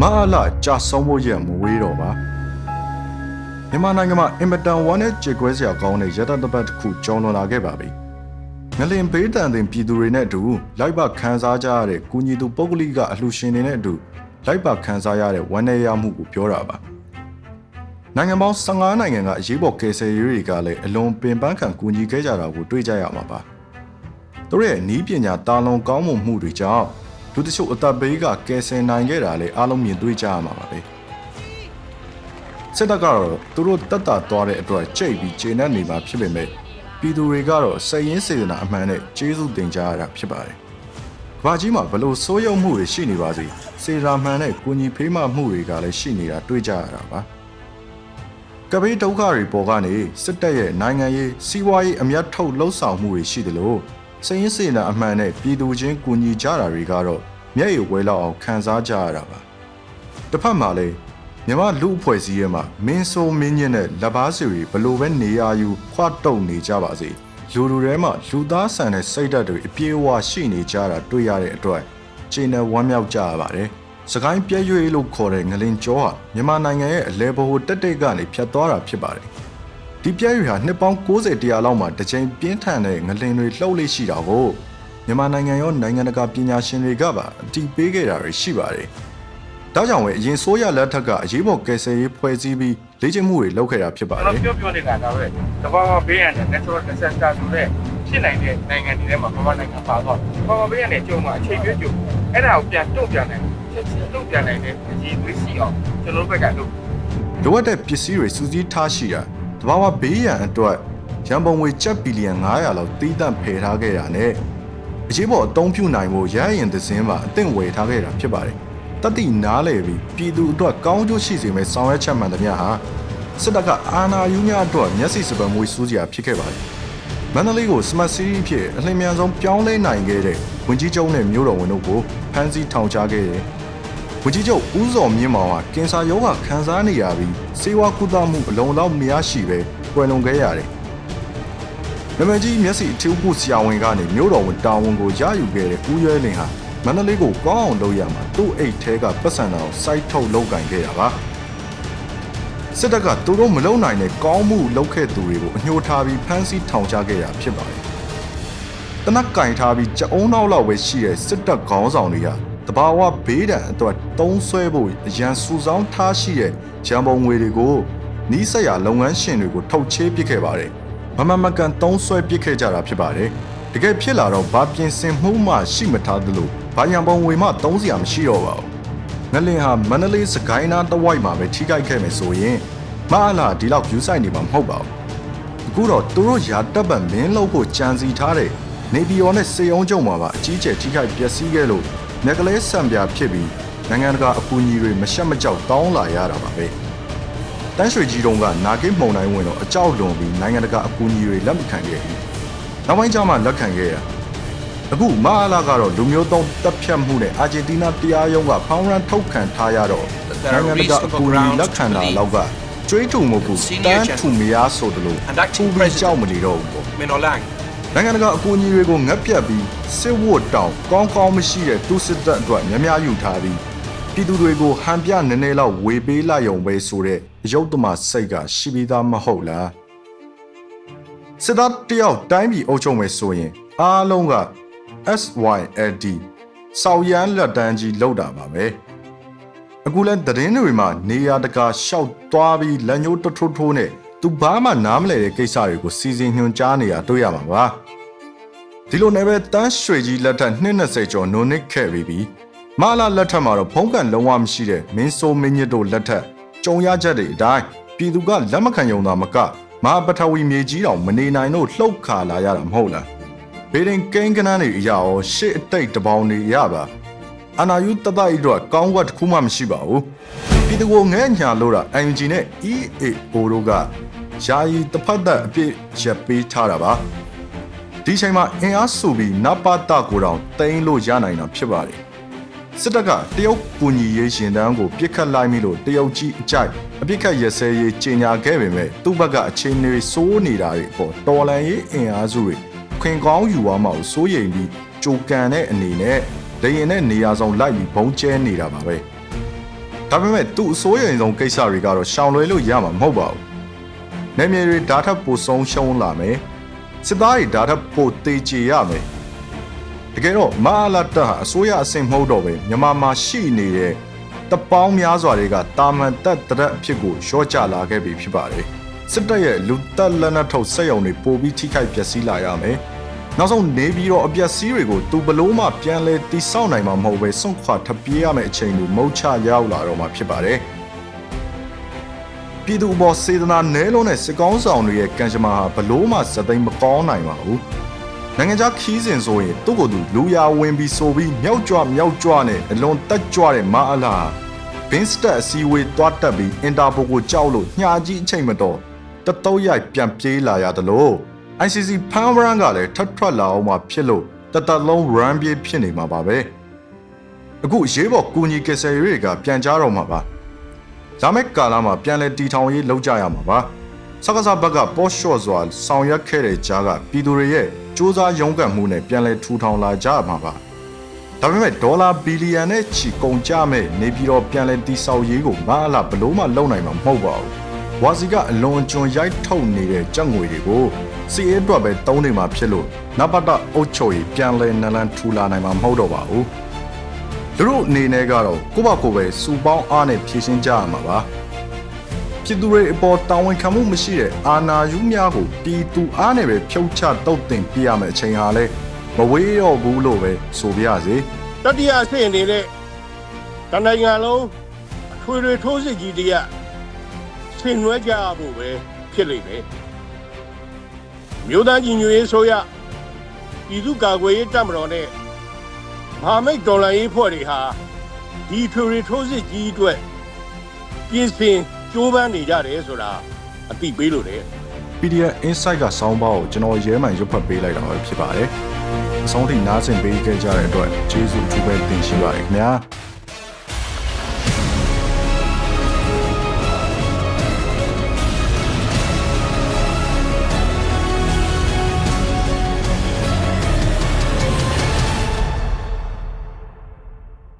မအားလာကြာဆုံးဖို့ရမဝေးတော့ပါမြန်မာနိုင်ငံမှာအင်မတန်ဝမ်းနဲ့ကြေကွဲစရာကောင်းတဲ့ရတတပတ်တစ်ခုကျော်လွန်လာခဲ့ပါပြီငလင်ဘေးတန်တင်ပြည်သူတွေနဲ့အတူလိုက်ပါခန်းစားကြရတဲ့ကုညီသူပုဂ္ဂလိကအလှူရှင်တွေနဲ့အတူလိုက်ပါခန်းစားရတဲ့ဝမ်းနည်းရမှုကိုပြောတာပါနိုင်ငံပေါင်း15နိုင်ငံကအရေးပေါ်ကယ်ဆယ်ရေးတွေကလည်းအလွန်ပင်ပန်းခံကူညီခဲ့ကြတာကိုတွေ့ကြရမှာပါသူတို့ရဲ့နီးပညာတာလွန်ကောင်းမွန်မှုတွေကြောင့် လူတချို့အသက်ဘေးကကယ်ဆယ်နိုင်ခဲ့တာလည်းအားလုံးမြင်တွေ့ကြရမှာပါပဲစစ်တပ်ကတော့သူတို့တက်တာသွားတဲ့အတွက်ကြိတ်ပြီးခြေနဲ့နေမှာဖြစ်ပေမဲ့ပြည်သူတွေကတော့စိတ်ရင်းစေတနာအမှန်နဲ့ကျေးဇူးတင်ကြရတာဖြစ်ပါတယ်။ဘာကြီးမှာဘလို့စိုးရုံမှုတွေရှိနေပါစေစေရာမှန်နဲ့ကိုကြီးဖေးမှမှုတွေကလည်းရှိနေတာတွေ့ကြရတာပါ။ကပိဒုက္ခတွေပေါ်ကနေစစ်တပ်ရဲ့နိုင်ငံရေးစီးပွားရေးအမျက်ထုတ်လှုပ်ဆောင်မှုတွေရှိတယ်လို့ စိတ်ရင်းစေတနာအမှန်နဲ့ပြည်သူချင်းကူညီကြတာတွေကတော့မျက်ရည်ဝဲလောက်အောင်ခံစားကြရတာပါ။တစ်ဖက်မှာလည်းမြမလူအဖွဲ့စည်းရဲ့မှာမင်းဆိုးမင်းညင်းတဲ့လက်ပါစီတွေဘလို့ပဲနေရယူခွတ်တုံနေကြပါစေလူလူထဲမှာလူသားဆန်တဲ့စိတ်ဓာတ်တွေအပြည့်အဝရှိနေကြတာတွေ့ရတဲ့အတွက်ခြေနဲ့ဝမ်းမြောက်ကြရပါတယ်စကိုင်းပြည့်ရွေလို့ခေါ်တဲ့ငလင်ကျောဟာမြန်မာနိုင်ငံရဲ့အလဲဘိုတက်တက်ကနေဖြတ်သွားတာဖြစ်ပါတယ် ဒီပြည့်ရွေဟာနှစ်ပေါင်း60တရားလောက်မှာတစ်ချိန်ပြင်းထန်တဲ့ငလင်တွေလှုပ်လေးရှိတာကိုမြန်မာနိုင်ငံရောနိုင်ငံတကာပညာရှင်တွေကပါအတည်ပေးခဲ့တာတွေရှိပါတယ်ဒါကြောင့်ပဲအရင်ဆိုးရလက်ထက်ကအရေးပေါ်ကယ်ဆယ်ရေးဖွဲ့စည်းပြီးလေ့ကျင့်မှုတွေလုပ်ခဲ့တာဖြစ်ပါတကျွန်ယ်တော်ပြောပြောနေတာကပဲတဘာဝဘေးရန်နဲ့ natural disaster ဆိုတဲ့ဖြစ်နိုင်တဲ့နိုင်ငံတွေထဲမှာမြန်မာနိုင်ငံပါတော့တဘာဝဘေးရန်နဲ့ကြုံမှာအချိန်ပြည့်ကြုံအဲ့ဒါကိုပြန်တုံ့ပြန်နိုင်ချက်ချင်းတုံ့ပြန်နိုင်တဲ့အရေးသွေးရှိအောင်ကျွန်တော်တို့ဘက်ကလုပ်လိုအပ်တဲ့ပစ္စည်းတွေစူးစီးထားရှိတာ တဘာဝဘေးရန်အတွက်ရန်ပုံငွေကျပ်ဘီလီယံ900လောက်တီးတန့်ဖယ်ထားခဲ့တာနဲ့အရေးပေါ်အသုံးပြုနိုင်ဖို့ရဟရင်သစင်းမှာအသင့်ဝယ်ထားခဲ့တာဖြစ်ပါတယ်တတိနားလေပြီးပြည်သူအတွက်ကောင်းကျိုးရှိစေမယ့်ဆောင်ရွက်ချက်မှန်သမျှဟာစစ်တပ်ကအာဏာယူများအတွက်မျက်စိစပယ်မွေးစူးစရာဖြစ်ခဲ့ပါတယ်မန္တလေးကို smart city ဖြစ်အလင်းမြန်ဆုံးပြောင်းလဲနိုင်ခဲ့တဲ့ဝင်ကြီးချုပ်နဲ့မြို့တော်ဝန်တို့ကိုဖမ်းဆီးထောင်ချခဲ့တယ်။ ဝန်ကြီးချုပ်ဦးစောမြင့်မောင်ကကင်ဆာရောဂါခံစားနေရပြီးဆေးဝါးကုသမှုအလုံးလောက်မရရှိပဲကွယ်လွန်ခဲ့ရတယ်။နမကြီးမျက်စိအထူးကုဆရာဝန်ကနေမြို့တော်ဝန်တာဝန်ကိုရယူခဲ့တဲ့ဦးရဲလင်ဟာမန္တလေးကိုကောင်းအောင်လုပ်ရမှာသူ့အိတ်ထဲကပတ်စံတော်စိုက်ထုတ်လုပ်ကင်ခဲ့တာပါ။စစ်တပ်ကသူတို့မလုံနိုင်တဲ့ကောင်းမှုလုပ်ခဲ့သူတွေကိုအညှိုးထားပြီးဖမ်းဆီးထောင်ချခဲ့တာဖြစ်ပါတယ်။တနက်ကင်ထားပြီးကြအုံနောက်လောက်ပဲရှိတဲ့စစ်တပ်ခေါင်းဆောင်တွေက တဘာဝဘေးဒဏ်အတွက်တုံးဆွဲဖို့အရန်စူဆောင်းထားရှိတဲ့ရန်ပုံငွေတွေကိုနီးစပ်ရာလုပ်ငန်းရှင်တွေကိုထုတ်ချေးပစ်ခဲ့ပါတယ်။မမမကန်တုံးဆွဲပစ်ခဲ့ကြတာဖြစ်ပါတယ်။တကယ်ဖြစ်လာတော့ဘာပြင်ဆင်မှုမှရှိမထားသလိုဘာရန်ပုံငွေမှတုံးစရာမရှိတော့ပါဘူး။ငလင်ဟာမန္တလေးစကိုင်းနားတဝိုက်မှာပဲထိခိုက်ခဲ့မယ်ဆိုရင်မအားလာဒီလောက်ယူဆိုင်နေမှာမဟုတ်ပါဘူး။အခုတော့သူတို့ရာတပ်ပတ်မင်းလုပ်ဖို့ကြံစီထားတဲ့နေပြည်တော်နဲ့စေအောင်ကျုံမှာပါအကြီးကျယ်ထိခိုက်ပျက်စီးခဲ့လို့ မြက်ကလေးဆံပြဖြစ်ပြီးနိုင်ငံတကာအကူအညီတွေမရှက်မကြောက်တောင်းလာရတာပါပဲတန်းရွှေကြီးတုံးကနာဂိတ်မှုန်တိုင်းဝင်တော့အကြောက်လွန်ပြီးနိုင်ငံတကာအကူအညီတွေလက်မခံခဲ့ဘူးနောက်ပိုင်းကျမှလက်ခံခဲ့ရအခုမအားလာကတော့လူမျိုးသုံးတပ်ဖြတ်မှုနဲ့အာဂျင်တီးနားတရားရုံးကဖောင်းရန်ထုတ်ခံထားရတော့နိုင်ငံတကာအကူအညီလက်ခံတာလောက်ကကျွေးထုံမှုကူတန်းထူမရဆိုတယ်လို့ထူပြီးကြောက်မနေတော့ဘူးပေါ့ Menolang. နိုင်ငံတကာအကူအညီတွေကိုငတ်ပြတ်ပြီးစစ်ဝတ်တောင်ကောင်းကောင်းမရှိတဲ့သူစစ်တပ်အတွက်များများယူထားပြီးပြည်သူတွေကိုဟန်ပြနည်းနည်းလောက်ဝေပေးလိုက်ရုံပဲဆိုတဲ့အယုတ်တမစိတ်ကရှိပြီးသားမဟုတ်လားစစ်သားတယောက်တိုင်းပြည်အုပ်ချုပ်မယ်ဆိုရင် အားလုံးက SYLD စောက်ရမ်းလက်တန်းကြီးလောက်တာပါပဲအခုလဲသတင်းတွေမှာနေရတကာရှောက်သွားပြီးလက်ညှိုးတထိုးထိုးနဲ့ သူဘာမှနားမလည်တဲ့ကိစ္စတွေကိုစီစဉ်ညွှန်ကြားနေတာတွေ့ရမှာပါဒီလိုနဲ့ပဲတန်းရွှေကြီးလက်ထက်220ကျော်နုံနစ်ခဲ့ပြီးပြီးမလာလက်ထက်မှာတော့ဖုံးကန်လုံးဝမရှိတဲ့မင်းဆိုးမင်းညစ်တို့လက်ထက်ကြုံရချက်တွေအတိုင်းပြည်သူကလက်မခံယုံတာမကမဟာပထဝီမြေကြီးတောင်မနေနိုင်လို့လှုပ်ခါလာရတာမဟုတ်လားဘေဒင်ကိန်းကနန်းတွေအရာရောရှေ့အတိတ်တပေါင်းတွေရပါအနာယူတတိုက်အတွက်ကောင်းကွက်တစ်ခုမှမရှိပါဘူးပြည်သူကိုငဲ့ညာလို့တာ UNG နဲ့ EAO တို့က ယာယီတစ်ဖက်သက်အပြည့်ရပ်ပေးထားတာပါဒီချိန်မှာအင်အားစုပြီးနပတကိုတောင်တိမ့်လို့ရနိုင်တာဖြစ်ပါတယ်စစ်တပ်ကတရုတ်ကူညီရေးရှင်တန်းကိုပြစ်ခတ်လိုက်ပြီလို့တရုတ်ကြီးအကြိုက်အပြစ်ခတ်ရစဲရေးကြေညာခဲ့ပေမဲ့သူ့ဘက်ကအချိန်တွေစိုးနေတာတွေပေါ့တော်လန်ရေးအင်အားစုတွေခွင်ကောင်းယူသွားမှကိုစိုးရိမ်ပြီးကြိုကန်တဲ့အနေနဲ့လေရင်နဲ့နေရာဆောင်လိုက်ပြီးဘုံကျဲနေတာပါပဲဒါပေမဲ့သူ့အစိုးရရင်ဆုံးကိစ္စတွေကတော့ရှောင်လွှဲလို့ရမှာမဟုတ်ပါဘူး။ နေမြေတွေဓာတ်ထပ်ပိုဆုံးရှုံးလာမယ်။စစ်သားတွေဓာတ်ထပ်ပိုတေချေရမယ်။တကယ်တော့မဟာလာတက်ဟာအစိုးရအဆင့်မဟုတ်တော့ပဲမြန်မာမှာရှိနေတဲ့တပေါင်းများစွာတွေကတာမန်တက်တရက်အဖြစ်ကိုရှော့ချလာခဲ့ပြီဖြစ်ပါတယ်။စစ်တပ်ရဲ့လူတက်လက်နက်ထုတ်စက်ရုံတွေပိုပြီးထိခိုက်ပျက်စီးလာရမယ်။နောက်ဆုံးနေပြီးတော့အပျက်စီးတွေကိုသူဘလို့မှပြန်လဲတိစောက်နိုင်မှာမဟုတ်ပဲစွန့်ခွာထပြေးရမယ့်အချိန်တွေမုတ်ချရောက်လာတော့မှာဖြစ်ပါတယ်။ ပြည်သူဘောစေတနာနဲလုံးနဲ့စစ်ကောင်းဆောင်တွေရဲ့ကံကြမ္မာဟာဘလို့မှစသိမ်းမကောင်းနိုင်ပါဘူး။နိုင်ငံခြားခီးစဉ်ဆိုရင်သူ့ကိုယ်သူလူရဝင်ပြီးဆိုပြီးမြောက်ကြွမြောက်ကြွနဲ့အလွန်တက်ကြွတဲ့မအလားဘင်းစတက်အစည်းအဝေးတွားတက်ပြီးအင်တာပိုကိုကြောက်လို့ညှာကြီးအချိန်မတော်တတုတ်ရိုက်ပြန်ပြေးလာရတယ်လို့ ICC ဖန်ဘရန်ကလည်းထပ်ထွက်လာအောင်မှဖြစ်လို့တတလုံး run ပြေးဖြစ်နေမှာပါပဲအခုရေးပေါ်ကူညီကယ်ဆယ်ရေးတွေကပြန်ကြားတော့မှာပါ လာမယ့်ကာလမှာပြန်လဲတီထောင်ရေးလုပ်ကြရမှာပါစကားစားဘက်ကပေါ်ရှော့စွာဆောင်ရွက်ခဲ့တဲ့ကြားကပြည်သူတွေရဲ့စ조사ရုန်းကန်မှုနဲ့ပြန်လဲထူထောင်လာကြမှာပါဒါပေမဲ့ဒေါ်လာဘီလီယံနဲ့ချီကုန်ကြမဲ့နေပြည်တော်ပြန်လဲတီဆောက်ရေးကိုမအလားဘလို့မှလုံနိုင်မှာမဟုတ်ပါဘူးဝါစီကအလွန်ကျွံရိုက်ထုတ်နေတဲ့ကြက်ငွေတွေကိုစီအေးအတွက်ပဲတုံးနေမှာဖြစ်လို့နပတအုတ်ချုပ်ကြီးပြန်လဲနလန်ထူလာနိုင်မှာမဟုတ်တော့ပါဘူး သူတို့အနေနဲ့ကတော့ကိုယ့်ဘကိုယ်ပဲစူပေါင်းအားနဲ့ဖြည့်ရှင်းကြရမှာပါပြည်သူတွေအပေါ်တာဝန်ခံမှုမရှိတဲ့အာဏာယူများကိုပြည်သူအားနဲ့ပဲဖြုတ်ချတုတ်တင်ပြရမယ့်အချိန်ဟာလဲမဝေးတော့ဘူးလို့ပဲဆိုပြရစေတတိယအဆင့်အနေနဲ့တနိုင်ငံလုံးအထွေထွေထိုးစစ်ကြီးတရက်ဆင်နွှဲကြရဖို့ပဲဖြစ်လိမ့်မယ်မြို့သားကြီးညွေရေးဆိုရပြည်သူ့ကာကွယ်ရေးတပ်မတော်နဲ့ မဟာမိတ်တော်လှန်ရေးဖွဲ့တွေဟာဒီထွေထွေထိုးစစ်ကြီးအတွက်ပြင်ဆင်ကြိုးပမ်းနေကြတယ်ဆိုတာအသိပေးလို့တယ် PDF Insight ကစောင်းပါကိုကျွန်တော်ရဲမှန်ရွတ်ဖတ်ပေးလိုက်တာပဲဖြစ်ပါတယ်။အဆုံးထိနားဆင်ပေးခဲ့ကြတဲ့အတွက်ကျေးဇူးအထူးပဲတင်ရှိပါတယ်ခင်ဗျာ။